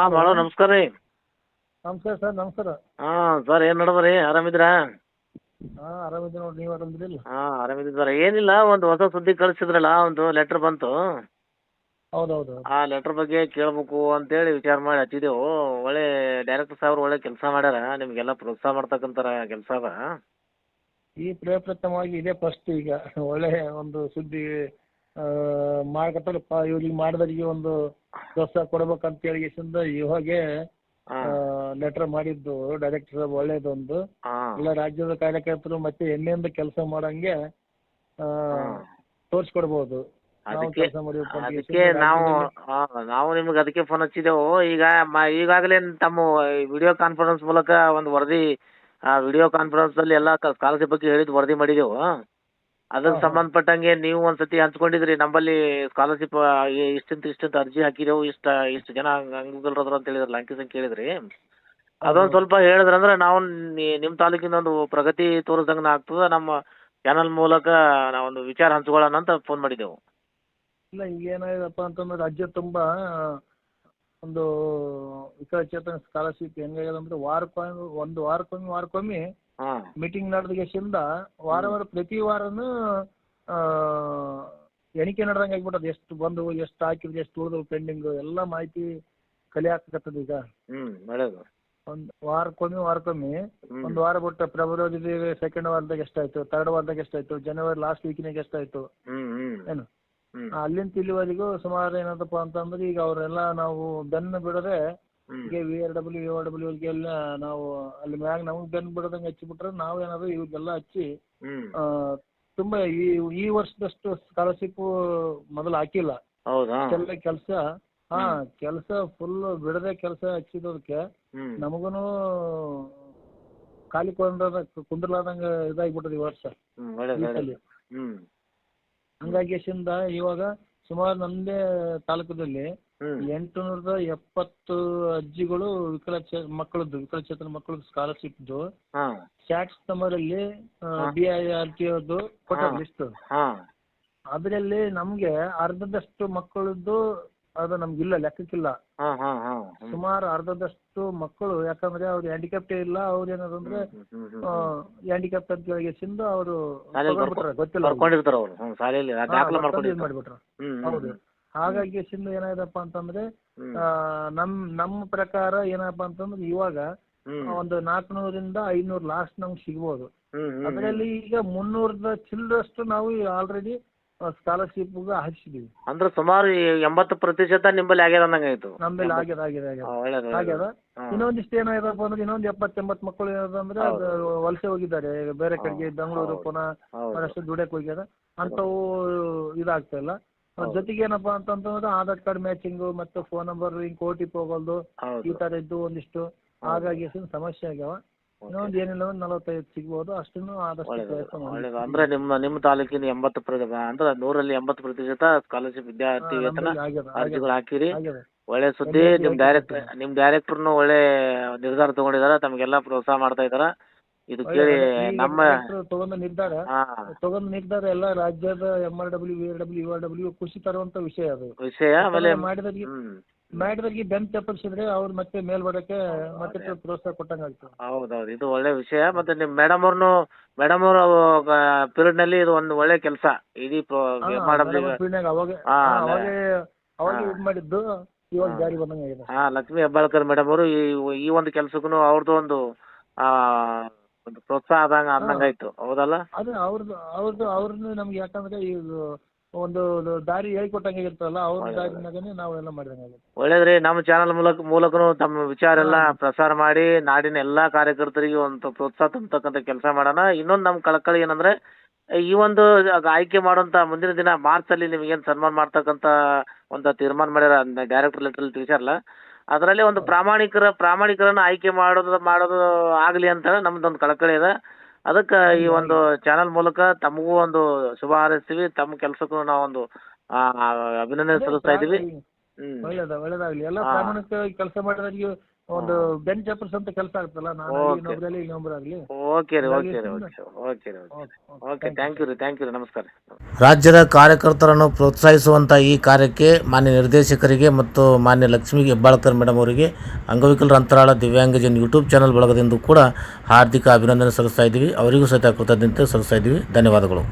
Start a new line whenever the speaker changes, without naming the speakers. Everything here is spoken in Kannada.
ನಮಸ್ಕಾರ ರೀ.
ನಮಸ್ಕಾರ ಸರ್ ನಮಸ್ಕಾರ.
ಹಾ ಸರ್ ಏನು ನಡದ್ರಿ ಆರಾಮಿದ್ರಾ
ಹಾ ಆರಾಮಿದ್ದೀನಿ ನೋಡಿ ನೀವು ಆರಾಮಿದ್ರಿಲ್ಲ
ಹಾ ಆರಾಮಿದ್ದೀವಿ ಸರ್. ಏನಿಲ್ಲ ಒಂದು ಹೊಸ ಸುದ್ದಿ ಕಳಿಸಿದ್ರಲ್ಲ ಒಂದು ಲೆಟರ್ ಬಂತು.
ಹೌದು ಹೌದು. ಹೌದು
ಆ ಲೆಟರ್ ಬಗ್ಗೆ ಕೇಳಬೇಕು ಅಂತೇಳಿ ವಿಚಾರ ಮಾಡಿ ಹಚ್ಚಿದೆವು ಒಳ್ಳೆ ಡೈರೆಕ್ಟರ್ ಸಾಹೇಬ್ರು ಒಳ್ಳೆ ಕೆಲಸ ಮಾಡ್ಯಾರ ನಿಮಗೆಲ್ಲ ಪ್ರೋತ್ಸಾಹ ಮಾಡ್ತಕ್ಕಂತಾರ ಕೆಲಸ ಅದ.
ಈ ಪ್ರಯತ್ನವಾಗಿ ಇದೇ ಫಸ್ಟ್ ಈಗ ಒಳ್ಳೆ ಒಂದು ಸುದ್ದಿ ಮಾಡ್ಕೊತಾರಪ್ಪ ಇವ್ರಿಗೆ ಮಾಡಿದವರಿಗೆ ಒಂದು ಪ್ರೋತ್ಸಾಹ ಕೊಡ್ಬೇಕಂತೇಳಿ ಎಷ್ಟಿಂದ ಇವಾಗೆ ಲೆಟರ್ ಮಾಡಿದ್ದು ಡೈರೆಕ್ಟರ್ ಒಳ್ಳೇದೊಂದು. ಎಲ್ಲ ರಾಜ್ಯದ ಕಾರ್ಯಕರ್ತರು ಮತ್ತೆ ಹೆಮ್ಮೆಯಿಂದ ಕೆಲಸ ಮಾಡಂಗೆ ತೋರಿಸ್ಕೊಡ್ಬಹುದು
ಅದಕ್ಕೆ ನಾವು ನಾವು ನಿಮ್ಗೆ ಅದಕ್ಕೆ ಫೋನ್ ಹಚ್ಚಿದೆವು. ಈಗ ಈಗಾಗಲೇ ತಮ್ಮ ವಿಡಿಯೋ ಕಾನ್ಫರೆನ್ಸ್ ಮೂಲಕ ಒಂದು ವರದಿ ಆ ವಿಡಿಯೋ ಕಾನ್ಫರೆನ್ಸಲ್ಲಿ ಎಲ್ಲ ಸ್ಕಾಲರ್ಶಿಪ್ ಬಗ್ಗೆ ಹೇಳಿದ್ ವರದಿ ಮಾಡಿದೆವು. ಅದಕ್ಕೆ. ಸಂಬಂಧಪಟ್ಟಂಗೆ ನೀವು ಒಂದು ಸತಿ ಹಂಚ್ಕೊಂಡಿದ್ರಿ ನಮ್ಮಲ್ಲಿ ಸ್ಕಾಲರ್ಶಿಪ್ ಇಷ್ಟಿಂತ ಇಷ್ಟಿಂತ ಅರ್ಜಿ ಹಾಕಿದೆವು ಇಷ್ಟ ಇಷ್ಟು ಜನ ಅಂಗವಿಕಲರದ್ರು ಅಂತ ಹೇಳಿದ್ರಲ್ಲ ಅಂಕಿ ಸಂಖ್ಯೆ ಹೇಳಿದ್ರಿ ಅದೊಂದು ಸ್ವಲ್ಪ ಹೇಳಿದ್ರಂದ್ರೆ ನಾವು ನಿಮ್ಮ ತಾಲೂಕಿನ ಒಂದು ಪ್ರಗತಿ ತೋರಿಸ್ದಂಗೆ ಆಗ್ತದೆ ನಮ್ಮ ಚಾನಲ್ ಮೂಲಕ ನಾವೊಂದು ವಿಚಾರ ಹಂಚ್ಕೊಳ್ಳೋಣ ಅಂತ ಫೋನ್ ಮಾಡಿದೆವು.
ಇಲ್ಲ ಈಗ ಏನಾಗಿದೆಪ್ಪ ಅಂತಂದ್ರೆ ರಾಜ್ಯ ತುಂಬಾ ಒಂದು ವಿಕಲಚೇತನ ಸ್ಕಾಲರ್ಶಿಪ್ ಹೆಂಗಾಗ್ಯದ ಅಂದ್ರೆ ವಾರಕ್ಕೊಮ್ಮೆ ಒಂದು ವಾರಕ್ಕೊಮ್ಮೆ ವಾರಕ್ಕೊಮ್ಮೆ ಮೀಟಿಂಗ್ ನಡೆದಗೆಸಿಂದ ವಾರ ವಾರ ಪ್ರತಿ ವಾರನು ಎಣಿಕೆ ನಡೆದಂಗೆ ಆಗ್ಬಿಟ್ಟದ. ಎಷ್ಟು ಬಂದು ಎಷ್ಟು ಹಾಕಿದ್ರು ಎಷ್ಟು ಉಳಿದ್ರು ಪೆಂಡಿಂಗ್ ಎಲ್ಲ ಮಾಹಿತಿ ಕಲೆ ಹಾಕಕತ್ತದ ಈಗ. ಒಂದ್ ವಾರಕ್ಕೊಮ್ಮೆ ವಾರಕ್ಕೊಮ್ಮೆ. ಒಂದ್ ವಾರ ಬಿಟ್ಟು ಫೆಬ್ರವರಿ ಸೆಕೆಂಡ್ ವಾರದಾಗ ಎಷ್ಟಾಯ್ತು ತರ್ಡ್ ವಾರದಾಗ ಎಷ್ಟಾಯ್ತು ಜನವರಿ ಲಾಸ್ಟ್ ವೀಕಿನಾಗ ಎಷ್ಟಾಯ್ತು? ಏನು? ಅಲ್ಲಿಂದ ಇಲ್ಲಿವರೆಗೂ ಸುಮಾರು ಏನಂತಪ್ಪ ಅಂತಂದ್ರೆ ಈಗ ಅವರೆಲ್ಲ ನಾವು ಬೆನ್ನು ಬಿಡದೆ
ಹ್ಞೂ
ಈಗ V R W U R W ಎಲ್ಲ ನಾವು ಅಲ್ಲಿ ಮ್ಯಾಗ ನಮಗೆ ಬೆನ್ ಬಿಡದಂಗೆ ಹಚ್ಚಿಬಿಟ್ರೆ ನಾವು ಏನಾದ್ರು ಇವ್ರಿಗೆಲ್ಲ ಹಚ್ಚಿ ಆ, ತುಂಬಾ ಈ ಈ ವರ್ಷದಷ್ಟು ಸ್ಕಾಲರ್ಶಿಪ್ ಮೊದಲು ಹಾಕಿಲ್ಲ.
ಹೌದಾ?
ಎಲ್ಲ ಕೆಲಸ ಹಾ ಕೆಲಸ ಫುಲ್ ಬಿಡದೆ ಕೆಲಸ ಹಚ್ಚಿದೋದಕ್ಕೆ
ಹ್ಞೂ
ನಮಗೂನು ಖಾಲಿ ಕೊಂಡ್ರದ ಕುಂದ್ರಲಾರ್ದಂಗ ಇದಾಗ್ಬಿಟ್ಟದ ಈ ವರ್ಷ.
ಒಳ್ಳೇದು ಒಳ್ಳೇದು.
ಹಂಗಾಗಿ ಎಷ್ಟಿಂದ ಇವಾಗ ಸುಮಾರು ನಮ್ಮದೇ ತಾಲೂಕದಲ್ಲಿ
ಹ್ಞೂ
ಎಂಟು ನೂರದ ಎಪ್ಪತ್ತು ಅಜ್ಜಿಗಳು ವಿಕಲಚೇ ಮಕ್ಕಳದ್ದು ವಿಕಲಚೇತನ ಮಕ್ಕಳದ್ದು ಸ್ಕಾಲರ್ಶಿಪ್
ಸ್ಟಾಟ್ಸ್
ನಂಬರ್ ಅಲ್ಲಿ ಬಿ ಐ ಆರ್ ಟಿ ಅದು
ಕೊಟ್ಟ.
ಲಿಸ್ಟ್ ಅದರಲ್ಲಿ ನಮಗೆ ಅರ್ಧದಷ್ಟು ಮಕ್ಕಳದ್ದು ಅದು ನಮ್ಗಿಲ್ಲ ಲೆಕ್ಕಕ್ಕಿಲ್ಲ. ಸುಮಾರು ಅರ್ಧದಷ್ಟು ಮಕ್ಕಳು ಯಾಕಂದ್ರೆ ಅವ್ರ ಹ್ಯಾಂಡಿಕ್ಯಾಪ್ಟೇ ಇಲ್ಲ ಅವ್ರ ಏನದಂದ್ರೆ ಹ್ಯಾಂಡಿಕ್ಯಾಪ್ ಅಂತ ಸಿಂದು ಅವರು ಗೊತ್ತಿಲ್ಲ ಮಾಡ್ಬಿಟ್ರು. ಹೌದು. ಹಾಗಾಗಿ ಸಿಂಧು ಏನಾಯ್ತಪ್ಪ ಅಂತಂದ್ರೆ ನಮ್ ನಮ್ಮ ಪ್ರಕಾರ ಏನಪ್ಪಾ ಅಂತಂದ್ರೆ ಇವಾಗ ಒಂದು ನಾಲ್ಕನೂರಿಂದ ಐನೂರು ಲಾಸ್ಟ್ ನಮ್ಗೆ ಸಿಗ್ಬೋದು. ಅದರಲ್ಲಿ ಈಗ ಮುನ್ನೂರದ ಚಿಲ್ಲರಷ್ಟು ನಾವು ಆಲ್ರೆಡಿ ಸ್ಕಾಲರ್ಶಿಪ್ ಹಾಕ್ಸಿದೀವಿ
ಅಂದ್ರೆ ಸುಮಾರು ಎಂಬತ್ತು ಪ್ರತಿಶತ ನಿಮ್ಮಲ್ಲಿ ಆಗ್ಯದ ಅಂದಂಗೆ ಆಯ್ತು.
ನಮ್ಮಲ್ಲಿ ಆಗ್ಯದ ಆಗ್ಯದ ಆಗ್ಯದ. ಇನ್ನೊಂದಿಷ್ಟು ಏನಾಯ್ತಪ್ಪ ಅಂದ್ರೆ ಇನ್ನೊಂದು ಎಪ್ಪತ್ತೆಂಬತ್ತು ಮಕ್ಕಳು ಏನಾದ್ರೆ ಅದು ವಲಸೆ ಹೋಗಿದ್ದಾರೆ. ಬೇರೆ ಕಡೆಗೆ ಬೆಂಗಳೂರು ಪುನಃ
ಹೌದು.
ಮಹಾರಾಷ್ಟ್ರ ದುಡಿಯಕ್ಕೆ ಹೋಗ್ಯಾರ ಅಂಥವು ಇದಾಗ್ತಾ ಇಲ್ಲ. ಅದ್ರ ಜೊತೆಗೆ ಏನಪ್ಪಾ ಅಂತಂತಂದ್ರೆ ಆಧಾರ್ ಕಾರ್ಡ್ ಮ್ಯಾಚಿಂಗ್ ಮತ್ತೆ ಫೋನ್ ನಂಬರ್ ಹಿಂಗ್ ಕೋಟಿ ಹೋಗೋದು ಈ ತರ ಇದ್ದು ಒಂದಿಷ್ಟು. ಹಾಗಾಗಿ ಸಮಸ್ಯೆ ಆಗ್ಯಾವ. ಇನ್ನೊಂದು ಏನಿಲ್ಲ ಒಂದು ನಲವತ್ತೈದು ಸಿಗ್ಬೋದು. ಅಷ್ಟನ್ನು ಆದಷ್ಟು ಪ್ರಯತ್ನ ಮಾಡಿ
ಒಳ್ಳೇದು ಅಂದ್ರೆ ನಿಮ್ಮ ನಿಮ್ಮ ತಾಲೂಕಿನ ಎಂಬತ್ತು ಪ್ರತಿ ಅಂದ್ರೆ ನೂರಲ್ಲಿ ಎಂಬತ್ತು ಪ್ರತಿಶತ ಸ್ಕಾಲರ್ಶಿಪ್ ವಿದ್ಯಾರ್ಥಿ ವೇತನ
ಆಗ್ಯದ
ಅರ್ಜಿಗಳು ಹಾಕಿರಿ.
ಆಗ್ಯದ.
ಒಳ್ಳೆ ಸುದ್ದಿ ನಿಮ್ ಡೈರೆಕ್ಟರ್ ನಿಮ್ಮ ಡೈರೆಕ್ಟರ್ನು ಒಳ್ಳೆ ನಿರ್ಧಾರ ತಗೊಂಡಿದ್ದಾರೆ ತಮಗೆಲ್ಲ ಪ್ರೋತ್ಸಾಹ ಮಾಡ್ತಾ ಇದ್ದಾರೆ ಇದು ಕೇಳಿ ನಮ್ಮ
ತಗೊಂಡ ನಿರ್ಧಾರ ತಗೊಂಡ ನಿರ್ಧಾರ ಎಲ್ಲ ರಾಜ್ಯದ M R W W U R W ಖುಷಿ ತರುವಂತ ವಿಷಯ ಅದು.
ವಿಷಯ ಆಮೇಲೆ
ಮಾಡಿದವ್ರಿಗೆ
ಹ್ಮ್.
ಮಾಡಿದವ್ರಿಗೆ ಬೆನ್ ತಪ್ಪಿಸಿದ್ರೆ ಅವ್ರು ಮತ್ತೆ ಮೇಲ್ ಬರಕ್ಕೆ ಮತ್ತೆ ಪ್ರೋತ್ಸಾಹ ಕೊಟ್ಟಂಗ ಆಗ್ತದೆ.
ಹೌದೌದು ಇದು ಒಳ್ಳೆ ವಿಷಯ. ಮತ್ತೆ ನಿಮ್ಮ ಮೇಡಮ್ ಅವ್ರನ್ನು ಮೇಡಮ್ ಅವರು ಪಿರಿಯಡ್ನಲ್ಲಿ ಇದು ಒಂದು ಒಳ್ಳೆ ಕೆಲಸ. ಇಡೀ
ಅವಾಗ. ಅವಾಗೆ ಇದು ಮಾಡಿದ್ದು ಇವಾಗ ಜಾರಿ ಬಂದಂಗ ಆಗಿದೆ.
ಹಾ ಲಕ್ಷ್ಮೀ ಹೆಬ್ಬಾಳ್ಕರ್ ಮೇಡಮ್ ಅವರು ಈ ಈ ಒಂದು ಕೆಲ್ಸಕ್ಕೂ ಅವ್ರದ್ದು ಒಂದು ಆ ಒಂದು ಪ್ರೋತ್ಸಾಹ ಆದಂಗ ಅಂದಂಗಾಯ್ತು ಹೌದಲ್ಲ?
ಅದು ಅವ್ರದ್ದು ಅವ್ರದ್ದು ಅವ್ರದ್ದು ನಮ್ಗೆ ಯಾಕಂದ್ರೆ ಈಗ ಒಂದು ದಾರಿ ಹೇಳ್ಕೊಟ್ಟಂಗೆ ಇರ್ತಲ್ಲ ಅವ್ರ ದಾರಿನಾಗನೇ ನಾವೆಲ್ಲ ಮಾಡಿದಂಗೆ
ಒಳ್ಳೇದ್ರಿ ನಮ್ಮ ಚಾನಲ್ ಮೂಲಕ ಮೂಲಕನು ತಮ್ಮ ವಿಚಾರ ಎಲ್ಲ ಪ್ರಸಾರ ಮಾಡಿ ನಾಡಿನ ಎಲ್ಲಾ ಕಾರ್ಯಕರ್ತರಿಗೆ ಒಂದು ಪ್ರೋತ್ಸಾಹ ತುಂಬತಕ್ಕಂಥ ಕೆಲಸ ಮಾಡೋಣ. ಇನ್ನೊಂದು ನಮ್ಮ ಕಳಕಳಿ ಏನಂದ್ರೆ ಈ ಒಂದು ಆಯ್ಕೆ ಮಾಡುವಂತ ಮುಂದಿನ ದಿನ ಮಾರ್ಚ್ ಅಲ್ಲಿ ನಿಮಗೇನು ಸನ್ಮಾನ ಮಾಡ್ತಕ್ಕಂತ ಒಂದು ತೀರ್ಮಾನ ಮಾಡ್ಯಾರ ಡೈರೆಕ್ಟರ್ ಲೆಟರ್ ತಿಳಿಸ್ಯಾರಲ್ಲ ಅದರಲ್ಲಿ ಒಂದು ಪ್ರಾಮಾಣಿಕರ ಪ್ರಾಮಾಣಿಕರನ್ನ ಆಯ್ಕೆ ಮಾಡೋದು ಮಾಡೋದು ಆಗಲಿ ಅಂತ ನಮ್ದೊಂದು ಕಳಕಳಿ ಇದೆ. ಅದಕ್ಕೆ ಈ ಒಂದು ಚಾನಲ್ ಮೂಲಕ ತಮಗೂ ಒಂದು ಶುಭ ಹಾರೈಸ್ತೀವಿ. ತಮ್ಮ ಕೆಲಸಕ್ಕೂ ನಾವೊಂದು ಒಂದು ಅಭಿನಂದನೆ ಸಲ್ಲಿಸ್ತಾ ಇದ್ದೀವಿ.
ಒಳ್ಳೇದ ಒಳ್ಳೇದಾಗ್ಲಿ. ಎಲ್ಲ. ಪ್ರಾಮಾಣಿಕವಾಗಿ ಕೆಲಸ ಮಾಡೋರಿಗೆ ಒಂದು ಬೆಂಚ್ ಚಪ್ಪರ್ಸ್ ಅಂತ ಕೆಲಸ ನಾನು
Okay.
ಇನ್ನೊಬ್ರಲ್ಲಿ ಇನ್ನೊಬ್ರಾಗ್ಲಿ
ಓಕೆ ರೀ ಓಕೆ ರೀ ಓಕೆ ಓಕೆ ರೀ ಓಕೆ ಥ್ಯಾಂಕ್ ಯು ರೀ. ಥ್ಯಾಂಕ್ ಯು ರೀ ನಮಸ್ಕಾರ
ರಾಜ್ಯದ ಕಾರ್ಯಕರ್ತರನ್ನು ಪ್ರೋತ್ಸಾಹಿಸುವಂಥ ಈ ಕಾರ್ಯಕ್ಕೆ ಮಾನ್ಯ ನಿರ್ದೇಶಕರಿಗೆ ಮತ್ತು ಮಾನ್ಯ ಲಕ್ಷ್ಮೀ ಹೆಬ್ಬಾಳ್ಕರ್ ಮೇಡಮ್ ಅವರಿಗೆ ಅಂಗವಿಕಲರ ಅಂತರಾಳ ದಿವ್ಯಾಂಗಜನ್ ಯೂಟ್ಯೂಬ್ ಚಾನಲ್ ಬಳಗದಿಂದ ಕೂಡ ಹಾರ್ದಿಕ ಅಭಿನಂದನೆ ಸಲ್ಲಿಸ್ತಾ ಇದ್ದೀವಿ. ಅವರಿಗೂ ಸಹಿತ ಕೃತಜ್ಞತೆ ಸಲ್ಲಿಸ್ತಾ ಇದ್ದೀವಿ. ಧನ್ಯವಾದಗಳು.